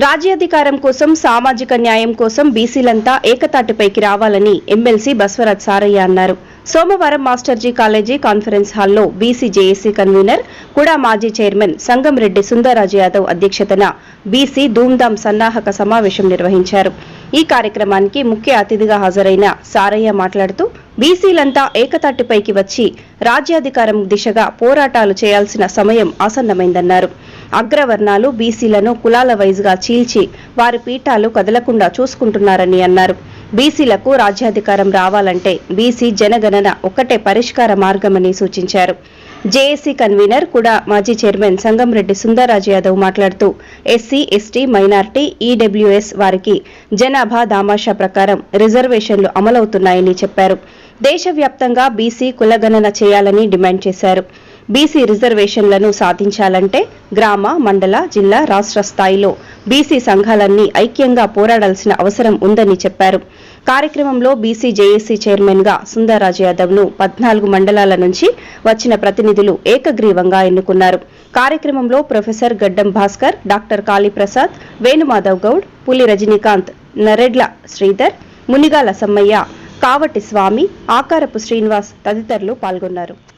రాజ్యాధికారం కోసం సామాజిక న్యాయం కోసం బీసీలంతా ఏకతాటిపైకి రావాలని ఎమ్మెల్సీ బస్వరాజ్ సారయ్య అన్నారు. సోమవారం మాస్టర్జీ కాలేజీ కాన్ఫరెన్స్ హాల్లో బీసీ జేఏసీ కన్వీనర్ కూడా మాజీ చైర్మన్ సంగంరెడ్డి సుందరరాజు యాదవ్ అధ్యక్షతన బీసీ ధూమ్ధాం సన్నాహక సమావేశం నిర్వహించారు. ఈ కార్యక్రమానికి ముఖ్య అతిథిగా హాజరైన సారయ్య మాట్లాడుతూ బీసీలంతా ఏకతాటిపైకి వచ్చి రాజ్యాధికారం దిశగా పోరాటాలు చేయాల్సిన సమయం ఆసన్నమైందన్నారు. అగ్రవర్ణాలు బీసీలను కులాల వైజ్గా చీల్చి వారి పీఠాలు కదలకుండా చూసుకుంటున్నారని అన్నారు. బీసీలకు రాజ్యాధికారం రావాలంటే బీసీ జనగణన ఒక్కటే పరిష్కార మార్గమని సూచించారు. జేఏసీ కన్వీనర్ కూడా మాజీ చైర్మన్ సంగంరెడ్డి సుందరరాజు యాదవ్ మాట్లాడుతూ ఎస్సీ ఎస్టీ మైనార్టీ ఈడబ్ల్యూఎస్ వారికి జనాభా దామాషా ప్రకారం రిజర్వేషన్లు అమలవుతున్నాయని చెప్పారు. దేశవ్యాప్తంగా బీసీ కులగణన చేయాలని డిమాండ్ చేశారు. బీసీ రిజర్వేషన్లను సాధించాలంటే గ్రామ మండల జిల్లా రాష్ట్ర స్థాయిలో బీసీ సంఘాలన్నీ ఐక్యంగా పోరాడాల్సిన అవసరం ఉందని చెప్పారు. కార్యక్రమంలో బీసీ జేఏసీ చైర్మన్గా యాదవ్ను యాదవ్ను పద్నాలుగు మండలాల నుంచి వచ్చిన ప్రతినిధులు ఏకగ్రీవంగా ఎన్నుకున్నారు. కార్యక్రమంలో ప్రొఫెసర్ గడ్డం భాస్కర్ డాక్టర్ కాళీప్రసాద్ వేణుమాధవ్ గౌడ్ పులి రజనీకాంత్ నరెడ్ల శ్రీధర్ మునిగాల సమ్మయ్య కావటి స్వామి ఆకారపు శ్రీనివాస్ తదితరులు పాల్గొన్నారు.